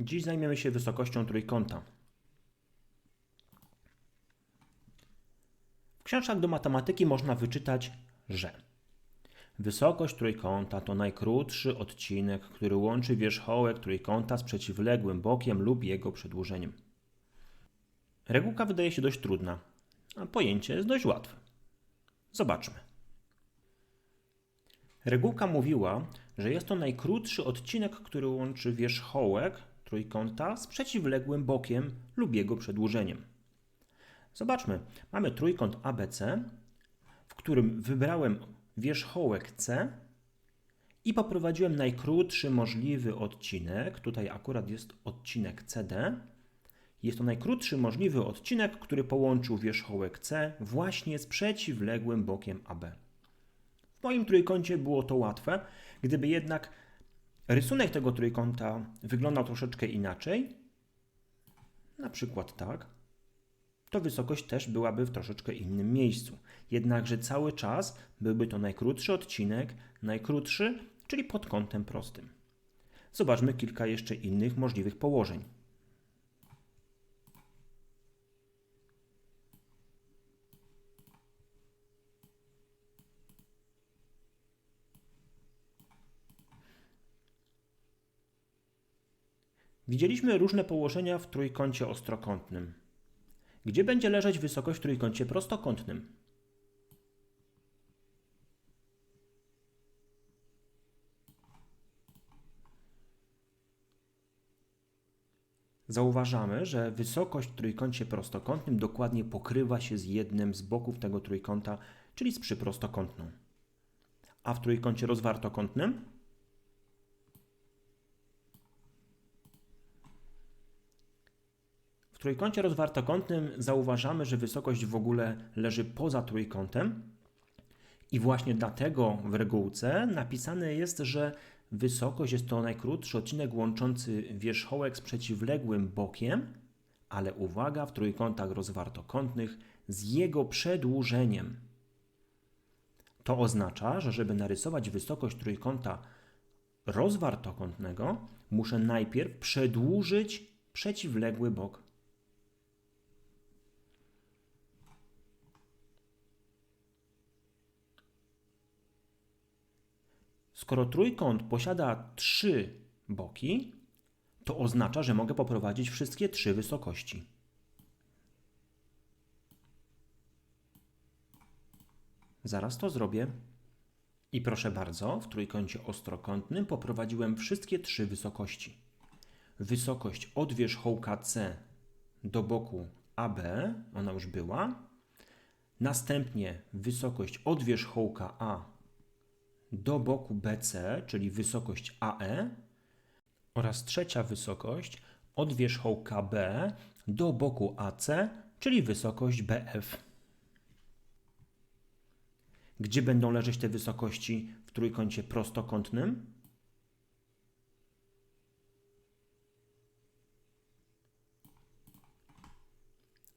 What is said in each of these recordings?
Dziś zajmiemy się wysokością trójkąta. W książkach do matematyki można wyczytać, że wysokość trójkąta to najkrótszy odcinek, który łączy wierzchołek trójkąta z przeciwległym bokiem lub jego przedłużeniem. Regułka wydaje się dość trudna, a pojęcie jest dość łatwe. Zobaczmy. Regułka mówiła, że jest to najkrótszy odcinek, który łączy wierzchołek trójkąta z przeciwległym bokiem lub jego przedłużeniem. Zobaczmy, mamy trójkąt ABC, w którym wybrałem wierzchołek C i poprowadziłem najkrótszy możliwy odcinek. Tutaj akurat jest odcinek CD. Jest to najkrótszy możliwy odcinek, który połączył wierzchołek C właśnie z przeciwległym bokiem AB. W moim trójkącie było to łatwe, gdyby jednak rysunek tego trójkąta wyglądał troszeczkę inaczej, na przykład tak, to wysokość też byłaby w troszeczkę innym miejscu. Jednakże cały czas byłby to najkrótszy odcinek, najkrótszy, czyli pod kątem prostym. Zobaczmy kilka jeszcze innych możliwych położeń. Widzieliśmy różne położenia w trójkącie ostrokątnym. Gdzie będzie leżeć wysokość w trójkącie prostokątnym? Zauważamy, że wysokość w trójkącie prostokątnym dokładnie pokrywa się z jednym z boków tego trójkąta, czyli z przyprostokątną. A w trójkącie rozwartokątnym? Trójkącie rozwartokątnym zauważamy, że wysokość w ogóle leży poza trójkątem i właśnie dlatego w regułce napisane jest, że wysokość jest to najkrótszy odcinek łączący wierzchołek z przeciwległym bokiem, ale uwaga, w trójkątach rozwartokątnych z jego przedłużeniem. To oznacza, że żeby narysować wysokość trójkąta rozwartokątnego, muszę najpierw przedłużyć przeciwległy bok. Skoro trójkąt posiada trzy boki, to oznacza, że mogę poprowadzić wszystkie trzy wysokości. Zaraz to zrobię. I proszę bardzo, w trójkącie ostrokątnym poprowadziłem wszystkie trzy wysokości. Wysokość od wierzchołka C do boku AB, ona już była. Następnie wysokość od wierzchołka A do boku BC, czyli wysokość AE oraz trzecia wysokość od wierzchołka B do boku AC, czyli wysokość BF. Gdzie będą leżeć te wysokości w trójkącie prostokątnym?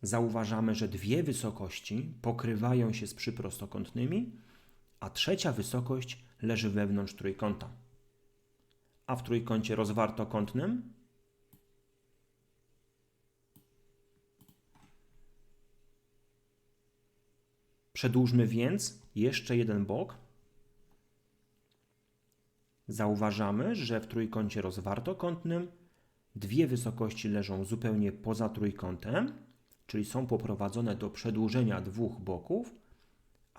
Zauważamy, że dwie wysokości pokrywają się z przyprostokątnymi, a trzecia wysokość leży wewnątrz trójkąta. A w trójkącie rozwartokątnym Przedłużmy więc jeszcze jeden bok. Zauważamy, że w trójkącie rozwartokątnym dwie wysokości leżą zupełnie poza trójkątem, czyli są poprowadzone do przedłużenia dwóch boków,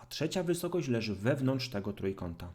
a trzecia wysokość leży wewnątrz tego trójkąta.